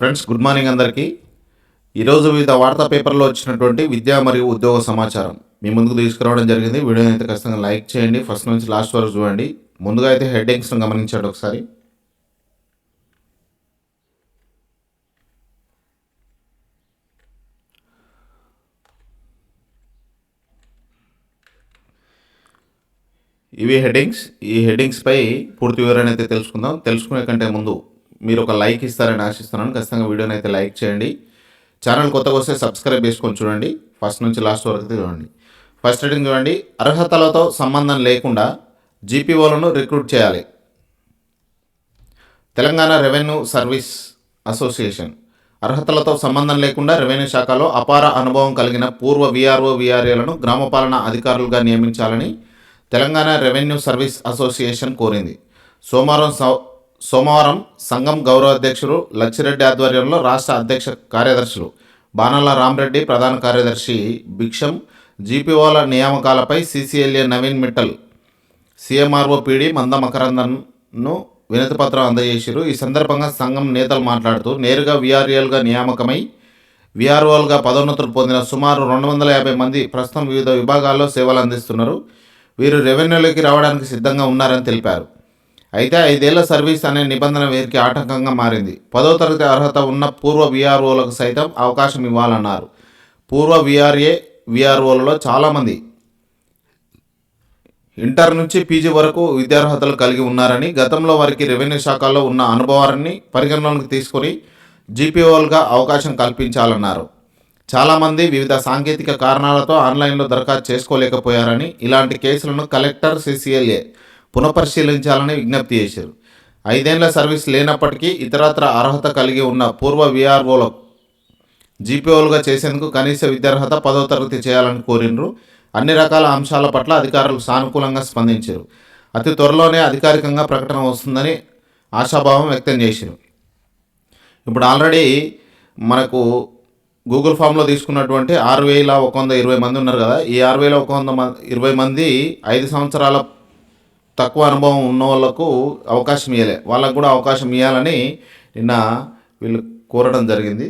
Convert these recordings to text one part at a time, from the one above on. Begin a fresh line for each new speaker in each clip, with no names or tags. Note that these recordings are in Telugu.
ఫ్రెండ్స్ గుడ్ మార్నింగ్ అందరికీ. ఈరోజు వివిధ వార్తా పేపర్లో వచ్చినటువంటి విద్యా మరియు ఉద్యోగ సమాచారం మీ ముందుకు తీసుకురావడం జరిగింది. వీడియోని అయితే ఖచ్చితంగా లైక్ చేయండి ఫస్ట్ నుంచి లాస్ట్ వరకు చూడండి. ముందుగా అయితే హెడ్డింగ్స్ను గమనించండి ఒకసారి. ఇవి హెడ్డింగ్స్. ఈ హెడ్డింగ్స్పై పూర్తి వివరణ అయితే తెలుసుకుందాం. తెలుసుకునే కంటే ముందు మీరు ఒక లైక్ ఇస్తారని ఆశిస్తున్నాను. ఖచ్చితంగా వీడియోని అయితే లైక్ చేయండి. ఛానల్ కొత్తగా వస్తే సబ్స్క్రైబ్ చేసుకొని చూడండి. ఫస్ట్ నుంచి లాస్ట్ వరకు అయితే చూడండి. ఫస్ట్ హెడ్డింగ్ చూడండి. అర్హతలతో సంబంధం లేకుండా జీపీఓలను రిక్రూట్ చేయాలి. Telangana revenue service association. అర్హతలతో సంబంధం లేకుండా రెవెన్యూ శాఖలో అపార అనుభవం కలిగిన పూర్వ విఆర్ఓ విఆర్ఏలను గ్రామపాలన అధికారులుగా నియమించాలని తెలంగాణ రెవెన్యూ సర్వీస్ అసోసియేషన్ కోరింది. సోమవారం సౌ- సోమవారం సంఘం గౌరవ అధ్యక్షులు లచ్చిరెడ్డి ఆధ్వర్యంలో రాష్ట్ర అధ్యక్ష కార్యదర్శులు బాణాల రామరెడ్డి ప్రధాన కార్యదర్శి భిక్షం జీపీఓల నియామకాలపై CCLA Naveen Mittal CMRO PD Manda మకరందన్ను వినతిపత్రం అందజేశారు ఈ సందర్భంగా సంఘం నేతలు మాట్లాడుతూ నేరుగా వీఆర్ఏలుగా నియామకమై విఆర్ఓల్గా పదోన్నతులు పొందిన సుమారు రెండు వందల యాభై మంది ప్రస్తుతం వివిధ విభాగాల్లో సేవలు అందిస్తున్నారు వీరు రెవెన్యూలోకి రావడానికి సిద్ధంగా ఉన్నారని తెలిపారు. అయితే ఐదేళ్ళ సర్వీస్ అనే నిబంధన వీరికి ఆటంకంగా మారింది. పదో తరగతి అర్హత ఉన్న పూర్వ వీఆర్ఓలకు సైతం అవకాశం ఇవ్వాలన్నారు. పూర్వ వీఆర్ఏ వీఆర్ఓలలో చాలామంది ఇంటర్ నుంచి పీజీ వరకు విద్యార్హతలు కలిగి ఉన్నారని గతంలో వారికి రెవెన్యూ శాఖలో ఉన్న అనుభవాన్ని పరిగణలోకి తీసుకొని జీపీఓలుగా అవకాశం కల్పించాలన్నారు. చాలామంది వివిధ సాంకేతిక కారణాలతో ఆన్లైన్లో దరఖాస్తు చేసుకోలేకపోయారని ఇలాంటి కేసులను కలెక్టర్ సిసిఎల్ఏ పునఃపరిశీలించాలని విజ్ఞప్తి చేశారు. ఐదేళ్ళ సర్వీస్ లేనప్పటికీ ఇతరత్ర అర్హత కలిగి ఉన్న పూర్వ విఆర్ఓల జీపీఓలుగా చేసేందుకు కనీస విద్యార్హత పదో తరగతి చేయాలని కోరినరు అన్ని రకాల అంశాల పట్ల అధికారులు సానుకూలంగా స్పందించారు. అతి త్వరలోనే అధికారికంగా ప్రకటన వస్తుందని ఆశాభావం వ్యక్తం చేశారు. ఇప్పుడు ఆల్రెడీ మనకు గూగుల్ ఫామ్లో తీసుకున్నటువంటి ఆరు వేల ఒక వంద ఇరవై మంది ఉన్నారు కదా. ఈ ఆరు వేల ఒక వంద మంది ఇరవై మంది ఐదు సంవత్సరాల తక్కువ అనుభవం ఉన్న వాళ్ళకు అవకాశం ఇవ్వలే వాళ్ళకు కూడా అవకాశం ఇవ్వాలని నిన్న వీళ్ళు కోరడం జరిగింది.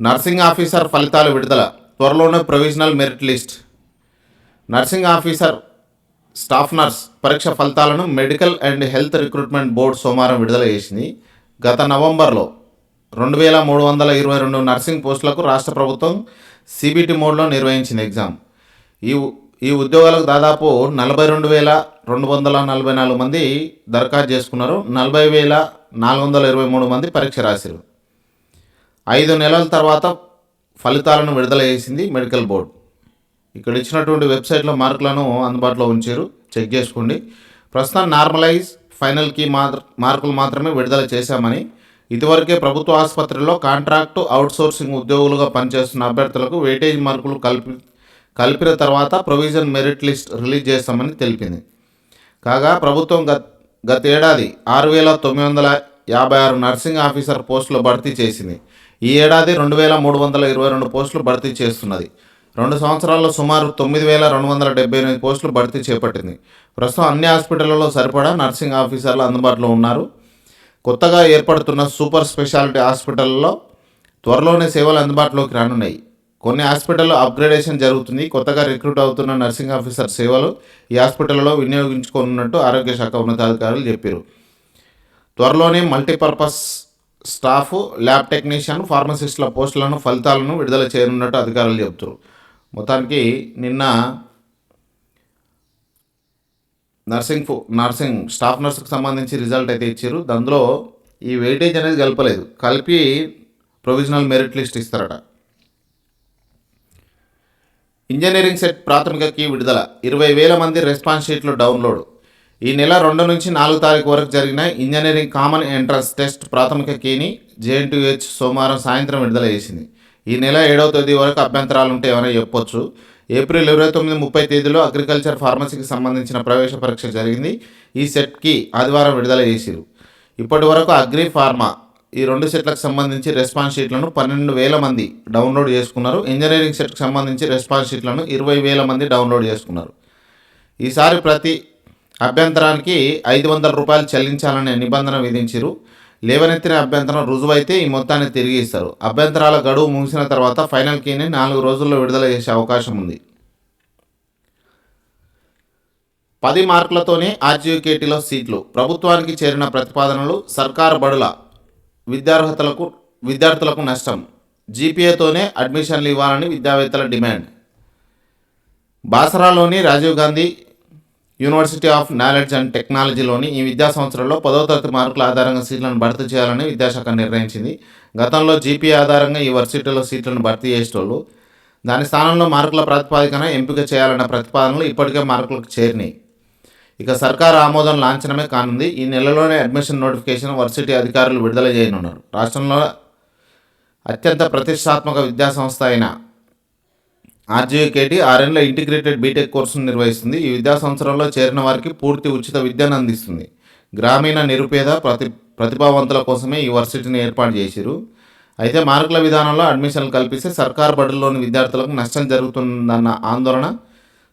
నర్సింగ్ ఆఫీసర్ ఫలితాలు విడుదల. త్వరలోనే provisional merit list. Nursing officer staff nurse పరీక్ష ఫలితాలను medical and health recruitment board సోమవారం విడుదల చేసింది. గత నవంబర్లో రెండు వేల మూడు వందల ఇరవై రెండు నర్సింగ్ పోస్టులకు రాష్ట్ర ప్రభుత్వం సిబిటి మోడ్లో నిర్వహించిన ఎగ్జామ్. ఈ ఈ ఉద్యోగాలకు దాదాపు నలభై రెండు వేల రెండు వందల నలభై నాలుగు మంది దరఖాస్తు చేసుకున్నారు. నలభై వేల నాలుగు వందల ఇరవై మూడు మంది పరీక్ష రాశారు. ఐదు నెలల తర్వాత ఫలితాలను విడుదల చేసింది మెడికల్ బోర్డు. ఇక్కడ ఇచ్చినటువంటి వెబ్సైట్లో మార్కులను అందుబాటులో ఉంచారు. చెక్ చేసుకోండి. ప్రస్తుతం నార్మలైజ్ ఫైనల్కి మాత్ర మార్కులు మాత్రమే విడుదల చేశామని ఇదివరకే ప్రభుత్వ ఆసుపత్రిలో కాంట్రాక్టు అవుట్సోర్సింగ్ ఉద్యోగులుగా పనిచేస్తున్న అభ్యర్థులకు వెయిటేజ్ మార్కులు కలిపి కలిపిన తర్వాత ప్రొవిజన్ మెరిట్ లిస్ట్ రిలీజ్ చేస్తామని తెలిపింది. కాగా ప్రభుత్వం గత గతేడాది ఆరు వేల తొమ్మిది వందల యాభై ఆరు నర్సింగ్ ఆఫీసర్ పోస్టులు భర్తీ చేసింది. ఈ ఏడాది రెండు వేల మూడు వందల ఇరవై రెండు పోస్టులు భర్తీ చేస్తున్నది. రెండు సంవత్సరాల్లో సుమారు తొమ్మిది వేల రెండు వందల డెబ్బై ఎనిమిది పోస్టులు భర్తీ చేపట్టింది. ప్రస్తుతం అన్ని హాస్పిటళ్ళలో సరిపడా నర్సింగ్ ఆఫీసర్లు అందుబాటులో ఉన్నారు. కొత్తగా ఏర్పడుతున్న సూపర్ స్పెషాలిటీ హాస్పిటల్లో త్వరలోనే సేవలు అందుబాటులోకి రానున్నాయి. కొన్ని హాస్పిటల్లో అప్గ్రేడేషన్ జరుగుతుంది. కొత్తగా రిక్రూట్ అవుతున్న నర్సింగ్ ఆఫీసర్ సేవలు ఈ హాస్పిటల్లో వినియోగించుకోనున్నట్టు ఆరోగ్య శాఖ ఉన్నతాధికారులు చెప్పారు. త్వరలోనే మల్టీపర్పస్ స్టాఫ్ ల్యాబ్ టెక్నీషియన్ ఫార్మసిస్టుల పోస్టులను ఫలితాలను విడుదల చేయనున్నట్టు అధికారులు చెబుతారు మొత్తానికి నిన్న నర్సింగ్ నర్సింగ్ స్టాఫ్ నర్సుకు సంబంధించి రిజల్ట్ అయితే ఇచ్చారు. అందులో ఈ వెయిటేజ్ అనేది కలపలేదు కలిపి ప్రొవిజనల్ మెరిట్ లిస్ట్ ఇస్తారట. ఇంజనీరింగ్ సెట్ ప్రాథమిక కీ విడుదల. ఇరవై వేల మంది రెస్పాన్స్ షీట్లు డౌన్లోడ్. ఈ నెల రెండు నుంచి నాలుగు తారీఖు వరకు జరిగిన ఇంజనీరింగ్ కామన్ ఎంట్రన్స్ టెస్ట్ ప్రాథమిక కీని జేఎన్టీహెచ్ సోమవారం సాయంత్రం విడుదల చేసింది. ఈ నెల ఏడవ తేదీ వరకు అభ్యంతరాలు ఉంటే ఏమైనా చెప్పొచ్చు. ఏప్రిల్ ఇరవై తొమ్మిది ముప్పై తేదీలో అగ్రికల్చర్ ఫార్మసీకి సంబంధించిన ప్రవేశ పరీక్ష జరిగింది. ఈ సెట్కి ఆదివారం విడుదల చేసిరు. ఇప్పటి వరకు అగ్రి ఫార్మా ఈ రెండు సెట్లకు సంబంధించి రెస్పాన్స్ షీట్లను పన్నెండు వేల మంది డౌన్లోడ్ చేసుకున్నారు. ఇంజనీరింగ్ సెట్కి సంబంధించి రెస్పాన్స్ షీట్లను ఇరవై వేల మంది డౌన్లోడ్ చేసుకున్నారు. ఈసారి ప్రతి అభ్యంతరానికి ఐదు వందల రూపాయలు చెల్లించాలనే నిబంధన విధించారు. లేవనెత్తిన అభ్యంతరం రుజువైతే ఈ మొత్తాన్ని తిరిగి ఇస్తారు. అభ్యంతరాల గడువు ముగిసిన తర్వాత ఫైనల్ కీని నాలుగు రోజుల్లో విడుదల చేసే అవకాశం ఉంది. పది మార్కులతోనే ఆర్జీయూకేటీలో సీట్లు. ప్రభుత్వానికి చేరిన ప్రతిపాదనలు సర్కారు బడుల విద్యార్హతలకు విద్యార్థులకు నష్టం. జీపీఏతోనే అడ్మిషన్లు ఇవ్వాలని విద్యావేత్తల demand. బాసరాలోని Rajiv Gandhi university of knowledge and టెక్నాలజీలోని ఈ విద్యా సంవత్సరంలో పదో తరగతి మార్కుల ఆధారంగా సీట్లను భర్తీ చేయాలని విద్యాశాఖ నిర్ణయించింది. గతంలో జీపీఏ ఆధారంగా ఈ వర్సిటీలో సీట్లను భర్తీ చేసేటోళ్ళు దాని స్థానంలో మార్కుల ప్రాతిపాదికన ఎంపిక చేయాలన్న ప్రతిపాదనలు ఇప్పటికే మార్కులకు చేరినాయి. ఇక సర్కారు ఆమోదం లాంఛనమే కానుంది. ఈ నెలలోనే అడ్మిషన్ నోటిఫికేషన్ వర్సిటీ అధికారులు విడుదల చేయనున్నారు. రాష్ట్రంలో అత్యంత ప్రతిష్టాత్మక విద్యా సంస్థ అయిన ఆర్జీకేటి ఆరేళ్ళ ఇంటిగ్రేటెడ్ బీటెక్ కోర్సును నిర్వహిస్తుంది. ఈ విద్యా సంవత్సరంలో చేరిన వారికి పూర్తి ఉచిత విద్యను అందిస్తుంది. గ్రామీణ నిరుపేద ప్రతి ప్రతిభావంతుల కోసమే ఈ వర్సిటీని ఏర్పాటు చేసిరు అయితే మార్కుల విధానంలో అడ్మిషన్లు కల్పిస్తే సర్కార్ బడుల్లోని విద్యార్థులకు నష్టం జరుగుతుందన్న ఆందోళన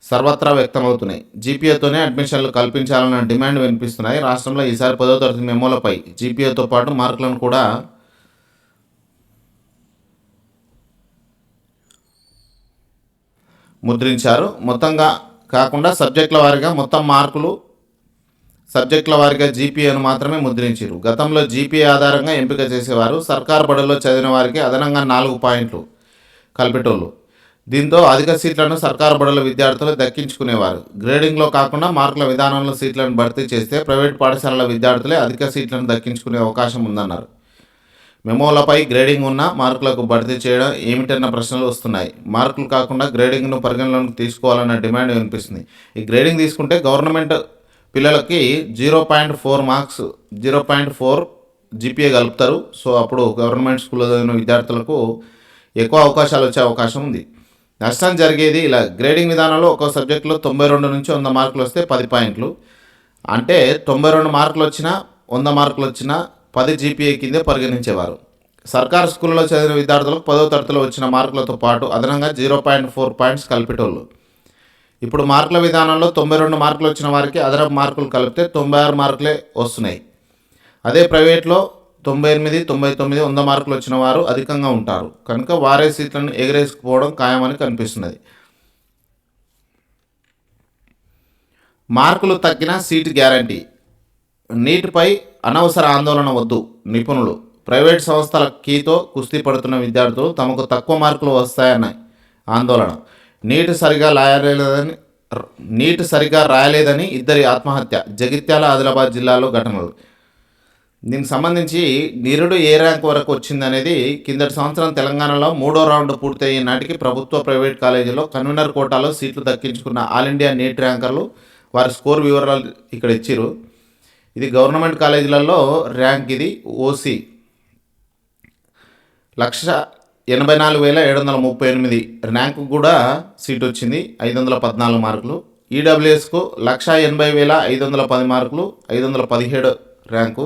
సర్వత్రా వ్యక్తమవుతున్నాయి. జీపీఏతోనే అడ్మిషన్లు కల్పించాలన్న డిమాండ్ వినిపిస్తున్నాయి. రాష్ట్రంలో ఈసారి పదో తరగతి మెమోలపై జీపీఏతో పాటు మార్కులను కూడా ముద్రించారు. మొత్తంగా కాకుండా సబ్జెక్టుల వారీగా మొత్తం మార్కులు సబ్జెక్టుల వారీగా జీపీఏను మాత్రమే ముద్రించారు గతంలో జీపీఏ ఆధారంగా ఎంపిక చేసేవారు. సర్కార్ బడుల్లో చదివిన వారికి అదనంగా నాలుగు పాయింట్లు కల్పెటోళ్ళు. దీంతో అధిక సీట్లను సర్కారు బడుల విద్యార్థులు దక్కించుకునేవారు. గ్రేడింగ్లో కాకుండా మార్కుల విధానంలో సీట్లను భర్తీ చేస్తే ప్రైవేట్ పాఠశాలల విద్యార్థులే అధిక సీట్లను దక్కించుకునే అవకాశం ఉందన్నారు. మెమోలపై గ్రేడింగ్ ఉన్న మార్కులకు భర్తీ చేయడం ఏమిటన్న ప్రశ్నలు వస్తున్నాయి. మార్కులు కాకుండా గ్రేడింగ్ను పరిగణలోకి తీసుకోవాలన్న డిమాండ్ వినిపిస్తుంది. ఈ గ్రేడింగ్ తీసుకుంటే గవర్నమెంట్ పిల్లలకి zero point four marks zero point four GPA కలుపుతారు. సో అప్పుడు గవర్నమెంట్ స్కూల్లో చదివిన విద్యార్థులకు ఎక్కువ అవకాశాలు వచ్చే అవకాశం ఉంది. నష్టం జరిగేది ఇలా గ్రేడింగ్ విధానంలో ఒక్కో సబ్జెక్టులో తొంభై రెండు నుంచి వంద మార్కులు వస్తే పది పాయింట్లు. అంటే తొంభై రెండు మార్కులు వచ్చినా వంద మార్కులు వచ్చినా పది జీపీఏ కిందే పరిగణించేవారు. సర్కారు స్కూల్లో చదివిన విద్యార్థులకు పదో తరగతిలో వచ్చిన మార్కులతో పాటు అదనంగా జీరో పాయింట్ ఫోర్ పాయింట్స్ కలిపేటోళ్ళు. ఇప్పుడు మార్కుల విధానంలో తొంభై రెండు మార్కులు వచ్చిన వారికి అదనపు మార్కులు కలిపితే తొంభై ఆరు మార్కులే వస్తున్నాయి. అదే ప్రైవేట్లో తొంభై ఎనిమిది తొంభై తొమ్మిది వంద మార్కులు వచ్చిన వారు అధికంగా ఉంటారు. కనుక వారే సీట్లను ఎగరేసుకుపోవడం ఖాయమని కనిపిస్తున్నది. మార్కులు తగ్గిన సీటు గ్యారంటీ. నీటిపై అనవసర ఆందోళన వద్దు నిపుణులు. ప్రైవేట్ సంస్థల కీతో కుస్తీ పడుతున్న విద్యార్థులు తమకు తక్కువ మార్కులు వస్తాయన్న ఆందోళన. నీటి సరిగా రాయలేదని నీటి సరిగా రాయలేదని ఇద్దరి ఆత్మహత్య. జగిత్యాల ఆదిలాబాద్ జిల్లాలో ఘటనలు. దీనికి సంబంధించి నిరుడు ఏ ర్యాంక్ వరకు వచ్చిందనేది కిందటి సంవత్సరం తెలంగాణలో మూడో రౌండ్ పూర్తయ్యే నాటికి ప్రభుత్వ ప్రైవేట్ కాలేజీలో కన్వీనర్ కోటాలో సీట్లు దక్కించుకున్న ఆల్ ఇండియా నీట్ ర్యాంకర్లు వారి స్కోర్ వివరాలు ఇక్కడ ఇచ్చిరు ఇది గవర్నమెంట్ కాలేజీలలో ర్యాంక్ ఇది ఓసీ లక్ష ఎనభై నాలుగు వేల ఏడు వందల ముప్పై ఎనిమిది ర్యాంకు కూడా సీట్ వచ్చింది ఐదు వందల పద్నాలుగు మార్కులు. ఈడబ్ల్యూఎస్కు లక్ష ఎనభై వేల ఐదు వందల పది మార్కులు ఐదు వందల పదిహేడు ర్యాంకు.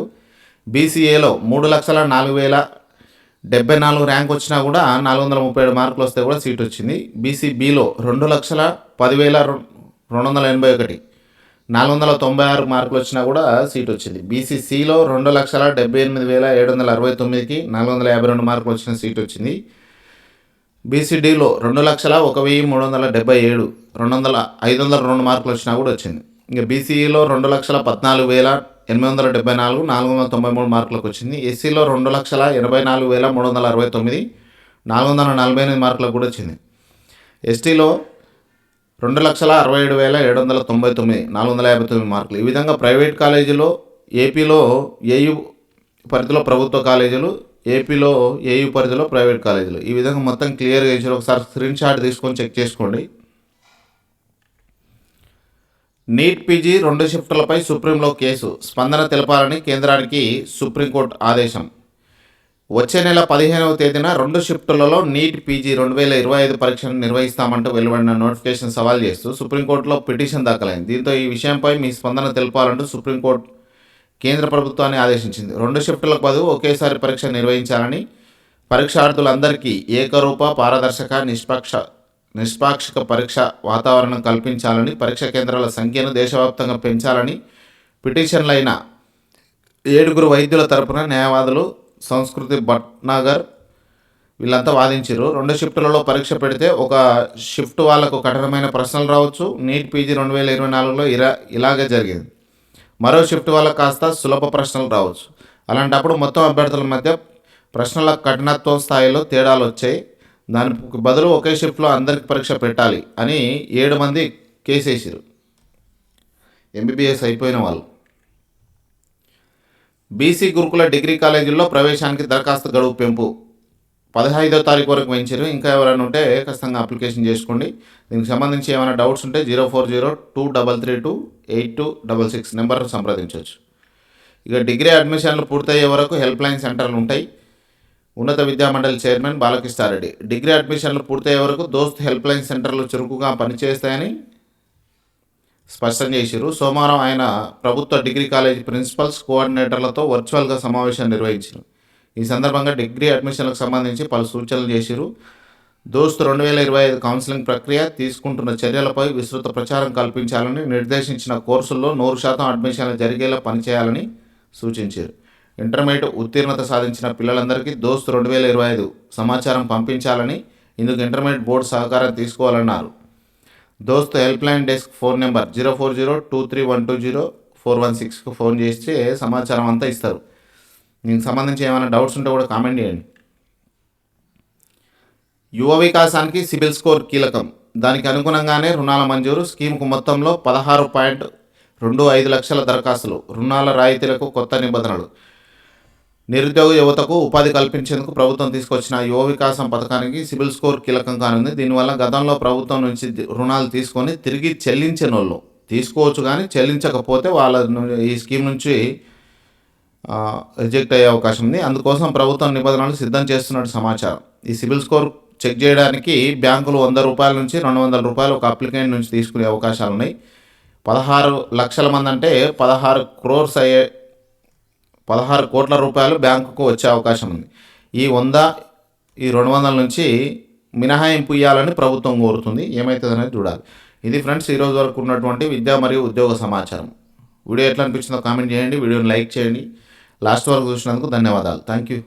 బీసీఏలో మూడు లక్షల నాలుగు వేల డెబ్బై నాలుగు ర్యాంక్ వచ్చినా కూడా నాలుగు వందల ముప్పై ఏడు మార్కులు వస్తే కూడా సీట్ వచ్చింది. బీసీబీలో రెండు లక్షల పదివేల రెండు వందల ఎనభై ఒకటి నాలుగు వందల తొంభై ఆరు మార్కులు వచ్చినా కూడా సీట్ వచ్చింది. బీసీసీలో రెండు లక్షల డెబ్బై ఎనిమిది వేల ఏడు వందల అరవై తొమ్మిదికి నాలుగు వందల యాభై రెండు మార్కులు వచ్చిన సీట్ వచ్చింది. బీసీడీలో రెండు లక్షల ఒక వెయ్యి మూడు వందల డెబ్బై ఏడు రెండు వందల ఐదు వందల రెండు మార్కులు వచ్చినా కూడా వచ్చింది. ఇంకా బీసీఈలో రెండు లక్షల పద్నాలుగు వేల ఎనిమిది వందల డెబ్బై నాలుగు నాలుగు వందల తొంభై మూడు మార్కులకు వచ్చింది. ఎస్సీలో రెండు లక్షల ఎనభై నాలుగు వేల మూడు వందల అరవై తొమ్మిది నాలుగు వందల నలభై ఎనిమిది మార్కులకు కూడా వచ్చింది. ఎస్టీలో రెండు లక్షల అరవై ఏడు వేల ఏడు వందల తొంభై తొమ్మిది నాలుగు వందల యాభై తొమ్మిది మార్కులు. ఈ విధంగా ప్రైవేట్ కాలేజీలో ఏపీలో ఏయు పరిధిలో ప్రభుత్వ కాలేజీలు ఏపీలో ఏయు పరిధిలో ప్రైవేట్ కాలేజీలు. ఈ విధంగా మొత్తం క్లియర్గా ఇచ్చారు. ఒకసారి స్క్రీన్ షాట్ తీసుకొని చెక్ చేసుకోండి. నీట్ పీజీ రెండు షిఫ్టులపై సుప్రీంలో కేసు. స్పందన తెలపాలని కేంద్రానికి సుప్రీంకోర్టు ఆదేశం. వచ్చే నెల పదిహేనవ తేదీన రెండు షిఫ్టులలో నీట్ పీజీ రెండు వేల ఇరవై ఐదు పరీక్షను నిర్వహిస్తామంటూ వెలువడిన నోటిఫికేషన్ సవాల్ చేస్తూ సుప్రీంకోర్టులో పిటిషన్ దాఖలైంది. దీంతో ఈ విషయంపై మీ స్పందన తెలపాలంటూ సుప్రీంకోర్టు కేంద్ర ప్రభుత్వాన్ని ఆదేశించింది. రెండు షిఫ్టులకు బదులు ఒకేసారి పరీక్ష నిర్వహించాలని పరీక్షార్థులందరికీ ఏకరూప పారదర్శక నిష్పక్ష నిష్పాక్షిక పరీక్ష వాతావరణం కల్పించాలని పరీక్ష కేంద్రాల సంఖ్యను దేశవ్యాప్తంగా పెంచాలని పిటిషన్లైన ఏడుగురు వైద్యుల తరపున న్యాయవాదులు సంస్కృతి భట్నాగర్ వీళ్ళంతా వాదించారు రెండు షిఫ్టులలో పరీక్ష పెడితే ఒక షిఫ్ట్ వాళ్ళకు కఠినమైన ప్రశ్నలు రావచ్చు. నీట్ పీజీ రెండు వేల ఇరవై నాలుగులో ఇలా ఇలాగే జరిగింది. మరో షిఫ్ట్ వాళ్ళకు కాస్త సులభ ప్రశ్నలు రావచ్చు. అలాంటప్పుడు మొత్తం అభ్యర్థుల మధ్య ప్రశ్నల కఠినత్వం స్థాయిలో తేడాలు వచ్చాయి. దానికి బదులు ఒకే షిఫ్ట్లో అందరికి పరీక్ష పెట్టాలి అని ఏడు మంది కేసేసారు ఎంబీబీఎస్ అయిపోయిన వాళ్ళు. బీసీ గురుకుల డిగ్రీ కాలేజీల్లో ప్రవేశానికి దరఖాస్తు గడువు పెంపు. పదహైదో తారీఖు వరకు పెంచారు ఇంకా ఎవరైనా ఉంటే ఖచ్చితంగా అప్లికేషన్ చేసుకోండి. దీనికి సంబంధించి ఏమైనా డౌట్స్ ఉంటే zero four zero two double three two eight two double six number సంప్రదించవచ్చు. ఇక డిగ్రీ అడ్మిషన్లు పూర్తయ్యే వరకు హెల్ప్ లైన్ సెంటర్లు ఉంటాయి. ఉన్నత విద్యామండలి చైర్మన్ బాలకృష్ణారెడ్డి. డిగ్రీ అడ్మిషన్లు పూర్తయ్యే వరకు దోస్త్ హెల్ప్ లైన్ సెంటర్లు చురుకుగా పనిచేస్తాయని స్పష్టం చేశారు సోమవారం ఆయన ప్రభుత్వ డిగ్రీ కాలేజీ ప్రిన్సిపల్స్ కోఆర్డినేటర్లతో వర్చువల్గా సమావేశం నిర్వహించారు ఈ సందర్భంగా డిగ్రీ అడ్మిషన్లకు సంబంధించి పలు సూచనలు చేశారు దోస్తు రెండు వేల ఇరవై ఐదు కౌన్సిలింగ్ ప్రక్రియ తీసుకుంటున్న చర్యలపై విస్తృత ప్రచారం కల్పించాలని నిర్దేశించిన కోర్సుల్లో నూరు శాతం అడ్మిషన్లు జరిగేలా పనిచేయాలని సూచించారు ఇంటర్మీడియట్ ఉత్తీర్ణత సాధించిన పిల్లలందరికీ దోస్త్ రెండు వేల ఇరవై ఐదు సమాచారం పంపించాలని ఇందుకు ఇంటర్మీడియట్ బోర్డు సహకారం తీసుకోవాలన్నారు. DOST help line desk phone number zero four zero two three one two zero four one సిక్స్కి ఫోన్ చేస్తే సమాచారం అంతా ఇస్తారు. దీనికి సంబంధించి ఏమైనా డౌట్స్ ఉంటే కూడా కామెంట్ చేయండి. యువ వికాసానికి సిబిల్ స్కోర్ కీలకం. దానికి అనుగుణంగానే రుణాల మంజూరు స్కీమ్కు మొత్తంలో పదహారు పాయింట్ రెండు ఐదు లక్షల దరఖాస్తులు రుణాల రాయితీలకు కొత్త నిబంధనలు. నిరుద్యోగ యువతకు ఉపాధి కల్పించేందుకు ప్రభుత్వం తీసుకొచ్చిన యువ వికాసం పథకానికి సిబిల్ స్కోర్ కీలకం కానుంది దీనివల్ల గతంలో ప్రభుత్వం నుంచి రుణాలు తీసుకొని తిరిగి చెల్లించిన వాళ్ళు తీసుకోవచ్చు కానీ చెల్లించకపోతే వాళ్ళ ఈ స్కీమ్ నుంచి రిజెక్ట్ అయ్యే అవకాశం ఉంది. అందుకోసం ప్రభుత్వం నిబంధనలు సిద్ధం చేస్తున్నట్టు సమాచారం. ఈ సిబిల్ స్కోర్ చెక్ చేయడానికి బ్యాంకులు వంద రూపాయల నుంచి రెండు వందల రూపాయలు ఒక అప్లికెంట్ నుంచి తీసుకునే అవకాశాలు ఉన్నాయి. పదహారు లక్షల మంది అంటే పదహారు క్రోర్స్ అయ్యే పదహారు కోట్ల రూపాయలు బ్యాంకుకు వచ్చే అవకాశం ఉంది. ఈ వంద ఈ రెండు వందల నుంచి మినహాయింపు ఇవ్వాలని ప్రభుత్వం కోరుతుంది. ఏమవుతుంది అనేది చూడాలి. ఇది ఫ్రెండ్స్ ఈరోజు వరకు ఉన్నటువంటి విద్యా మరియు ఉద్యోగ సమాచారం. వీడియో ఎట్లా అనిపించిందో కామెంట్ చేయండి. వీడియోని లైక్ చేయండి. లాస్ట్ వరకు చూసినందుకు ధన్యవాదాలు. Thank you